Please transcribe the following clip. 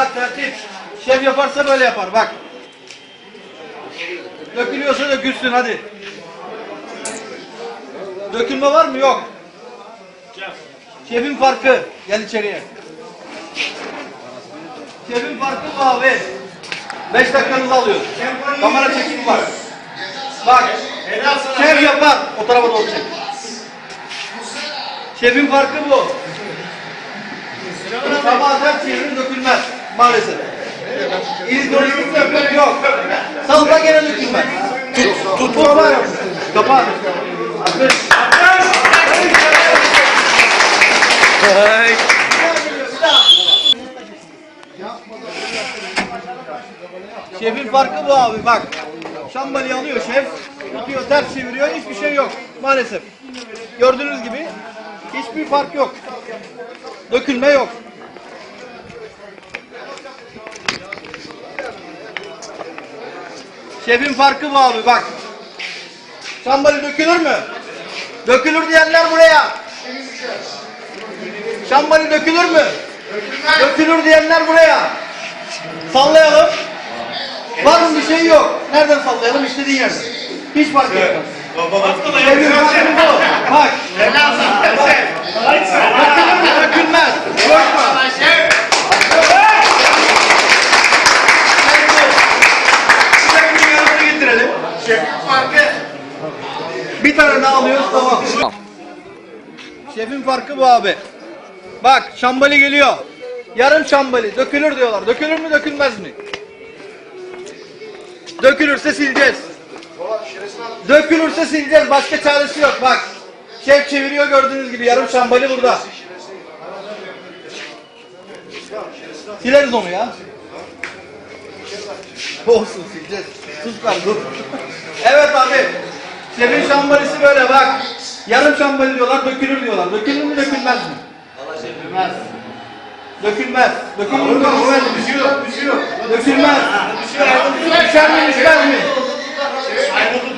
bak tertip. Şef yaparsa böyle yapar bak. Dökülüyorsa dökülsün hadi. Dökülme var mı? Yok. Şefin farkı. Gel içeriye. Şefin farkı abi. 5 dakikanızı alıyor. Kamera çekim var. Bak. Şef yapar. O tarafa doğru çek. Şefin farkı bu. Sabah her çevirin dökülmez. Maalesef. İlk dökülmez yok. Salda gene dökülmez. Tut, tut, tut. Kapat. Aferin. Şefin farkı bu abi bak. Şambali alıyor şef. Tutuyor ters çeviriyor hiçbir şey yok maalesef. Gördüğünüz gibi hiçbir fark yok. Dökülme yok. Şefin farkı bu abi bak. Şambali dökülür mü? Dökülür diyenler buraya. Şambali dökülür mü? Dökülür diyenler buraya. Sallayalım. Var mı bir şey yok. Nereden sallayalım? İstediğin yerden. Hiç fark etmez. Şefin farkı bu. Bak. Dökülür mü? Dökülmez. Korkma. Şefin yanına getirelim. Şefin farkı. Bir tane daha alıyoruz tamam. Şefin farkı bu abi. Bak şambali geliyor. Yarım şambali. Dökülür diyorlar. Dökülür mü dökülmez mi? Dökülürse sileceğiz. Dökülürse sileceğiz. Başka çaresi yok. Bak. Şef çeviriyor gördüğünüz gibi. Yarım şambali burada. Sileriz onu ya. Olsun sileceğiz. Sus kal dur. evet abi. Şefin şambalisi böyle bak. Yarım şambali diyorlar, dökülür diyorlar. Dökülür mü dökülmez mi? Dökülmez. Dökülmez. Dökülür mü dökülmez mi? Düşüyor, düşüyor. Dökülmez. Düşer mi düşmez mi? Ayrıldı